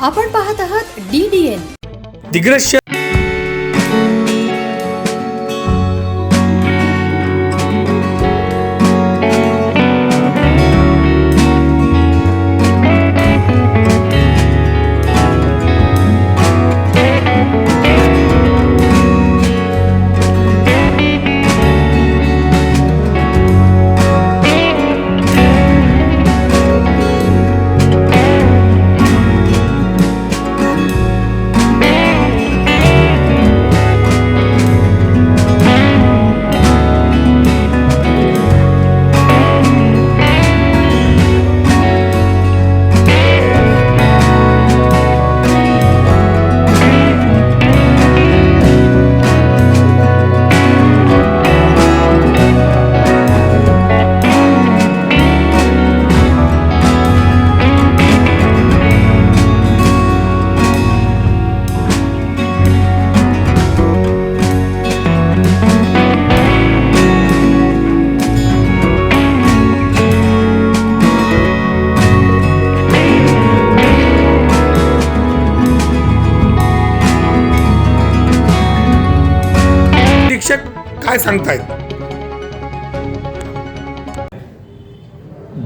आपण पाहत आहात डी डी एन दिग्रश्य सांगतायत?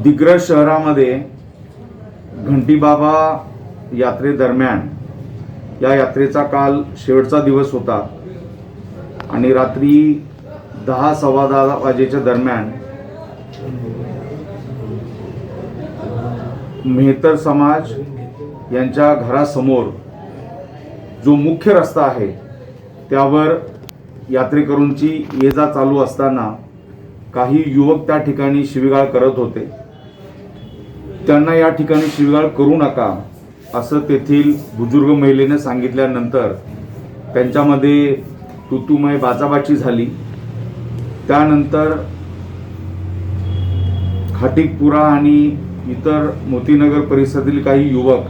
दिग्रज शहरामध्ये घंटीबाबा यात्रेदरम्यान या यात्रेचा काल शेवटचा दिवस होता. आणि रात्री दहा सव्वा दहा वाजेच्या दरम्यान मेहतर समाज यांच्या घरासमोर जो मुख्य रस्ता आहे त्यावर यात्रेकरूंची ये जा चालू असताना काही युवक त्या ठिकाणी शिवीगाळ करत होते. त्यांना या ठिकाणी शिवीगाळ करू नका असं तेथील बुजुर्ग महिलेने सांगितल्यानंतर त्यांच्यामध्ये तुतुमय बाचाबाची झाली. त्यानंतर खाटिकपुरा आणि इतर मोतीनगर परिसरातील काही युवक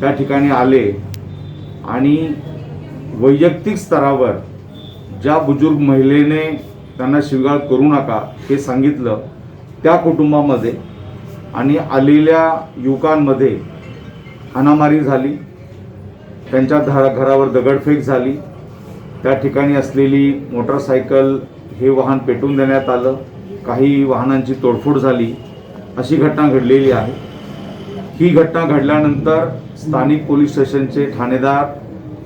त्या ठिकाणी आले आणि वैयक्तिक स्तरावर ज्या बुजुर्ग महिलेने त्यांना शिवगाळ करू नका हे सांगितलं त्या कुटुंबामध्ये आणि आलेल्या युवकांमध्ये हाणामारी झाली त्यांच्या धा घरावर दगडफेक झाली त्या ठिकाणी असलेली मोटरसायकल हे वाहन पेटून देण्यात आलं काही वाहनांची तोडफोड झाली अशी घटना घडलेली आहे. ही घटना घडल्यानंतर स्थानिक पोलीस स्टेशनचे ठाणेदार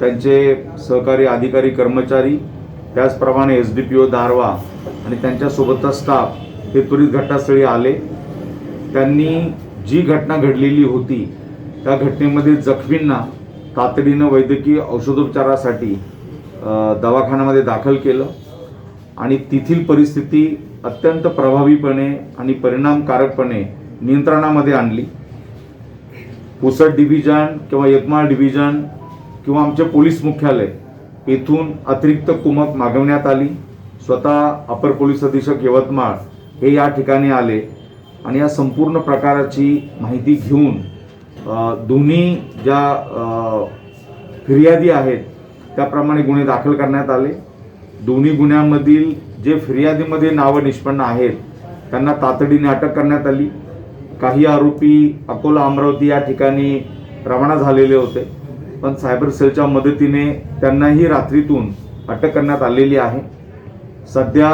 त्यांचे सहकारी अधिकारी कर्मचारी त्याचप्रमाणे S D P O Darwha आणि त्यांच्यासोबतचा स्टाफ हे त्वरित घटनास्थळी आले. त्यांनी जी घटना घडलेली होती त्या घटनेमध्ये जखमींना तातडीनं वैद्यकीय औषधोपचारासाठी दवाखान्यामध्ये दाखल केलं आणि तेथील परिस्थिती अत्यंत प्रभावीपणे आणि परिणामकारकपणे नियंत्रणामध्ये आणली. पुसद डिव्हिजन किंवा यवतमाळ डिव्हिजन किंवा आमचे पोलीस मुख्यालय येथून अतिरिक्त कुमक मागवण्यात आली. स्वतः अपर पोलीस अधीक्षक यवतमाळ हे या ठिकाणी आले आणि या संपूर्ण प्रकाराची माहिती घेऊन दोन्ही ज्या फिर्यादी आहेत त्याप्रमाणे गुन्हे दाखल करण्यात आले. दोन्ही गुन्ह्यांमधील जे फिर्यादीमध्ये नावं निष्पन्न आहेत त्यांना तातडीने अटक करण्यात आली. काही आरोपी अकोला अमरावती या ठिकाणी रवाना झालेले होते. पण सायबर सेलच्या मदतीने त्यांनाही रात्रीतून अटक करण्यात आलेली आहे. सध्या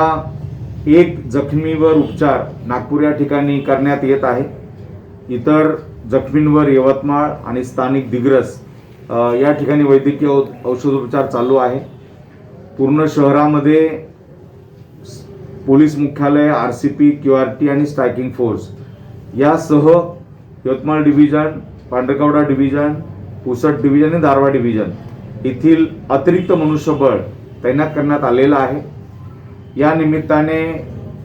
एक जखमीवर उपचार नागपूर या ठिकाणी करण्यात येत आहे. इतर जखमींवर यवतमाळ आणि स्थानिक दिग्रस या ठिकाणी वैद्यकीय औ- औषधोपचार चालू आहे. पूर्ण शहरामध्ये पोलीस मुख्यालय R C P Q R T आणि स्ट्रायकिंग फोर्स यासह Yavatmal division Pandharkawada division Pusad division आणि दारवा डिव्हिजन येथील अतिरिक्त मनुष्यबळ तैनात करण्यात आलेलं आहे. या निमित्ताने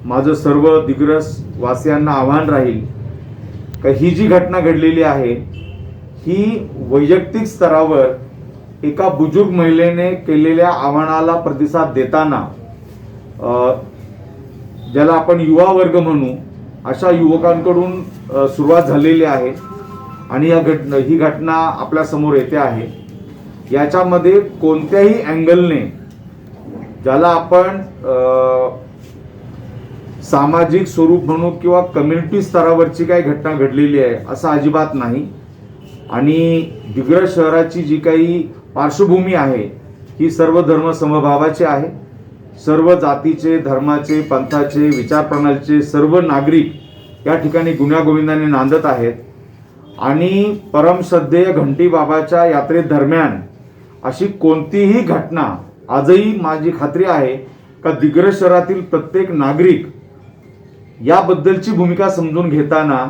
माझं सर्व दिग्रस वासियांना आव्हान राहील का ही जी घटना घडलेली आहे ही वैयक्तिक स्तरावर एका बुजुर्ग महिलेने केलेल्या आव्हानाला प्रतिसाद देताना ज्याला आपण युवा वर्ग म्हणू अशा युवकांकडून सुरुवात झालेली आहे. आणि या घटना ही घटना आपल्यासमोर येते आहे. याच्यामध्ये कोणत्याही अँगलने ज्याला आपण सामाजिक स्वरूप म्हणू किंवा कम्युनिटी स्तरावरची काही घटना घडलेली आहे असं अजिबात नाही. आणि दिग्रज शहराची जी काही पार्श्वभूमी आहे ही सर्व धर्म समभावाची आहे. सर्व जातीचे धर्माचे पंथाचे विचारप्रणालीचे सर्व नागरिक या ठिकाणी गुण्यागोविंदाने नांदत आहेत. आणि परमश्रद्धेय घंटी बाबाच्या यात्रेदरम्यान अशी कोणतीही घटना आजही माझी खात्री आहे का दिग्रस शहरातील प्रत्येक नागरिक याबद्दलची भूमिका समजून घेताना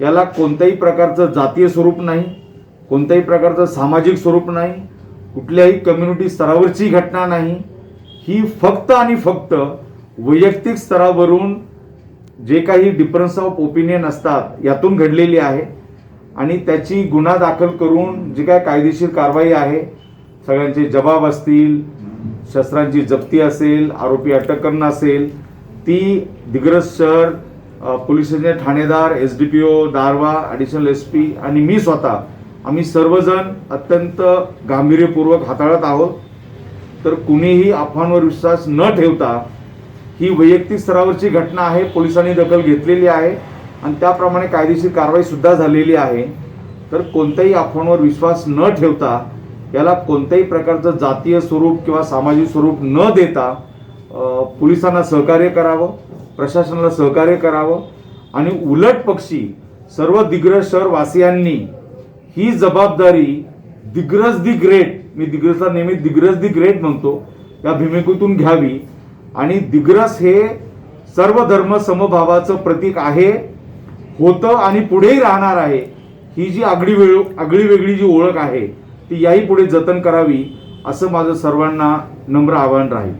याला कोणत्याही प्रकारचं जातीय स्वरूप नाही कोणत्याही प्रकारचं सामाजिक स्वरूप नाही कुठल्याही कम्युनिटी स्तरावरची घटना नाही. ही फक्त आणि फक्त वैयक्तिक स्तरावरून जे काही डिफरन्स ऑफ ओपिनियन असतात यातून घडलेली आहे. आणि त्याची गुन्हा दाखल करून जी काय कायदेशीर कारवाई आहे सगळ्यांचे जबाब असतील शस्त्रांची जप्ती असेल आरोपी अटक करणं असेल ती दिग्रस शहर अ, पोलीस स्टेशन ठाणेदार S D P O Darwha additional S P आणि मी स्वतः आम्ही सर्वजण अत्यंत गांभीर्यपूर्वक हाताळत आहोत. तर कुणीही अफवांवर विश्वास न ठेवता ही वैयक्तिक स्तरावरची घटना आहे पोलिसांनी दखल घेतलेली आहे. आणि त्याप्रमाणे कायदेशीर कारवाई सुद्धा झालेली आहे. तर कोणत्याही अफवांवर विश्वास न ठेवता याला कोणत्याही प्रकारचं जातीय स्वरूप किंवा सामाजिक स्वरूप न देता पोलिसांना सहकार्य करावं प्रशासनाला सहकार्य करावं आणि उलट पक्षी सर्व दिग्रज शहरवासियांनी ही जबाबदारी दिग्रज दी ग्रेट मी दिग्रजला नेहमी दिग्रज दी ग्रेट म्हणतो या भूमिकेतून घ्यावी. आणि दिग्रस हे सर्व धर्म समभावाचं प्रतीक आहे. होतं आणि पुढेही राहणार आहे. ही जी आगळी वेळ आगळी वेगळी जी ओळख आहे ती याही पुढे जतन करावी असं माझं सर्वांना नम्र आवाहन राहील.